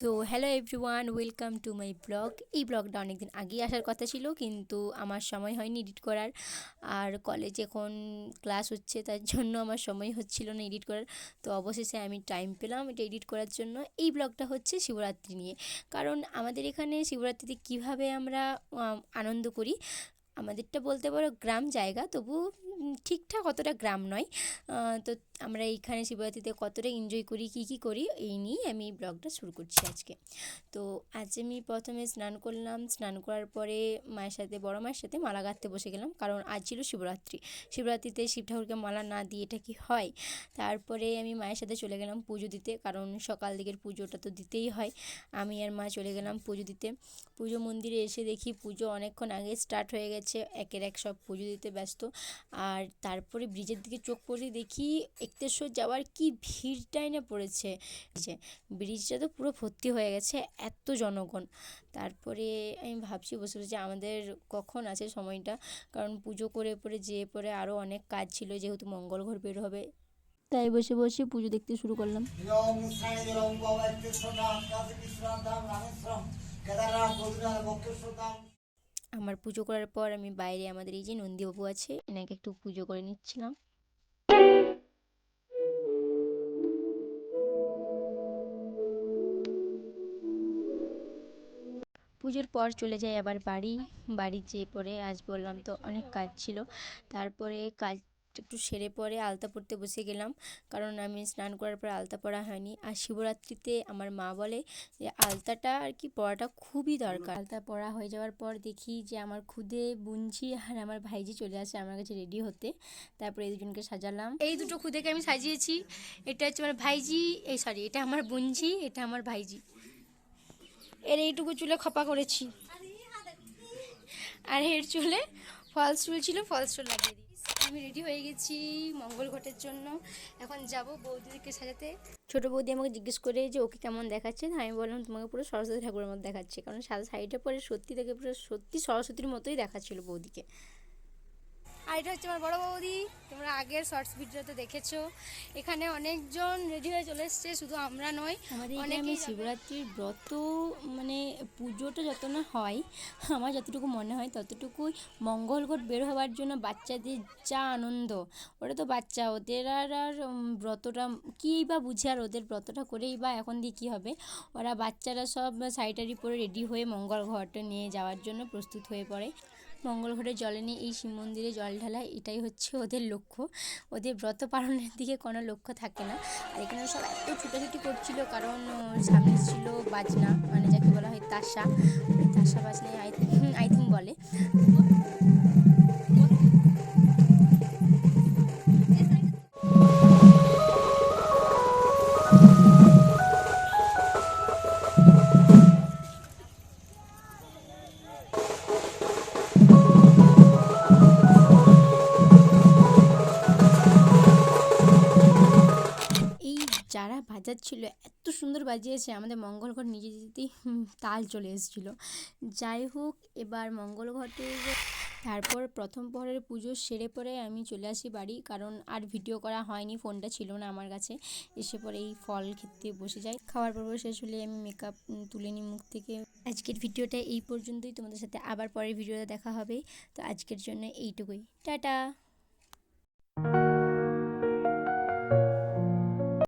তো hello everyone welcome to my blog এই ব্লগটা অনেকদিন আগেই আসার কথা ছিল, কিন্তু আমার সময় হয়নি এডিট করার। আর কলেজে এখন ক্লাস হচ্ছে, তার জন্য আমার সময় হচ্ছিল না এডিট করার। তো অবশেষে আমি টাইম পেলাম এটা এডিট করার জন্য। এই ব্লগটা হচ্ছে শিবরাত্রি নিয়ে। কারণ আমাদের এখানে শিবরাত্রিতে কীভাবে আমরা আনন্দ করি আমাদেরটা বলতে পারো গ্রাম জায়গা, তবু ঠিকঠাক অতটা গ্রাম নয়। তো আমরা এইখানে শিবরাত্রিতে কতটা এনজয় করি, কী কী করি, এই নিয়েই আমি এই ব্লগটা শুরু করছি আজকে। তো আজ আমি প্রথমে স্নান করলাম, স্নান করার পরে মায়ের সাথে, বড় মায়ের সাথে মালা গাঁথতে বসে গেলাম, কারণ আজ ছিল শিবরাত্রি। শিবরাত্রিতে শিব ঠাকুরকে মালা না দিয়ে এটা কি হয়? তারপরে আমি মায়ের সাথে চলে গেলাম পুজো দিতে, কারণ সকাল দিকের পুজোটা তো দিতেই হয়। আমি আর মা চলে গেলাম পুজো দিতে। পুজো মন্দিরে এসে দেখি পুজো অনেকক্ষণ আগে স্টার্ট হয়ে গেছে। একের এক সব পুজো দিতে ব্যস্ত। আর তারপরে ব্রিজের দিকে চোখ পড়ে দেখি একতেশ্বর যাওয়ার কি ভিড়টাই না পড়েছে। যে ব্রিজটা তো পুরো ভর্তি হয়ে গেছে, এত জনগণ। তারপরে আমি ভাবছি বসে বসে আমাদের কখন আছে সময়টা। কারণ পুজো করে পরে যেয়ে পরে আরও অনেক কাজ ছিল, যেহেতু মঙ্গল ঘর বের হবে। তাই বসে বসে পুজো দেখতে শুরু করলাম। কেদারনাথ বদ্রীনাথ বক্রেশ্বরধাম আমার পুজো করার পর আমি বাইরে আমাদের এই যে নন্দীবাবু আছে, এনাকে একটু পুজো করে নিচ্ছিলাম। পুজোর পর চলে যাই আবার বাড়ি। বাড়ি যেয়ে পরে, আজ বললাম তো অনেক কাজ ছিল। তারপরে কাজ একটু সেরে পরে আলতা পড়তে বসে গেলাম। কারণ আমি স্নান করার পর আলতা পড়া হয়নি। আর শিবরাত্রিতে আমার মা বলে যে আলতাটা আর কি পড়াটা খুবই দরকার। আলতা পড়া হয়ে যাওয়ার পর দেখি যে আমার খুদে বুনঝি আর আমার ভাইজি চলে আসে আমার কাছে রেডি হতে। তারপরে এই দুজনকে সাজালাম। এই দুটো খুদেকে আমি সাজিয়েছি। এটা হচ্ছে আমার ভাইজি, এই সরি এটা আমার বুনঝি এটা আমার ভাইজি। এর এইটুকু চুলে খপা করেছি। আর এর চুলে ফলস চুল ছিল, ফলস চুল লাগিয়ে দিই। আমি রেডি হয়ে গেছি মঙ্গল ঘটের জন্য। এখন যাব বৌদিকে সাজাতে। ছোট বৌদি আমাকে জিজ্ঞেস করে যে, ওকে কেমন দেখাচ্ছে? আমি বললাম, তোমাকে পুরো সরস্বতী ঠাকুরের মতো দেখাচ্ছে। কারণ সাদা শাড়িটা পরে সত্যি থেকে পুরো সত্যি সরস্বতীর মতোই দেখাচ্ছিল বৌদিকে। আর এটা হচ্ছে আমার বড় বৌদি তোমরা আগের শর্টস ভিডিওতে দেখেছ। এখানে অনেকজন রেডি হয়ে চলে এসছে শুধু আমরা নয় আমাদের এখানে অনেকেই শিবরাত্রির ব্রত মানে পুজোটা যত না হয় আমার যতটুকু মনে হয় ততটুকুই মঙ্গলঘট বের হওয়ার জন্য বাচ্চাদের যা আনন্দ ওরা তো বাচ্চা ওদের আর আর ব্রতটা কী বা বুঝে আর ওদের ব্রতটা করেই বা এখন দিয়ে কী হবে? ওরা বাচ্চারা সব শাড়িটারি পরে রেডি হয়ে মঙ্গল ঘরটা নিয়ে যাওয়ার জন্য প্রস্তুত হয়ে পড়ে। মঙ্গল ঘরে জলে নিয়ে এই শিব মন্দিরে জল ঢালা, এটাই হচ্ছে ওদের লক্ষ্য। ওদের ব্রত পালনের দিকে কোনো লক্ষ্য থাকে না। আর এখানে সব এত ছুটাছুটি করছিল, কারণ সামনে ছিল বাজনা মানে যাকে বলা হয় তাসা তাসা বাজনা আই আই থিঙ্ক বলে। যারা বাজাচ্ছিল, এত সুন্দর বাজিয়েছে, আমাদের মঙ্গল ঘর নিজে যেতেই তাল চলে এসেছিল। যাই হোক, এবার মঙ্গল ঘটে তারপর প্রথম পরের পুজো সেরে পরে আমি চলে আসি বাড়ি, কারণ আর ভিডিও করা হয়নি, ফোনটা ছিল না আমার কাছে। এসে পরে এই ফল খেতে বসে যাই। খাওয়ার পর শেষ হলে আমি মেকআপ তুলে নিই মুখ থেকে। আজকের ভিডিওটা এই পর্যন্তই, তোমাদের সাথে আবার পরের ভিডিওতে দেখা হবে। তো আজকের জন্য এইটুকুই। টাটা!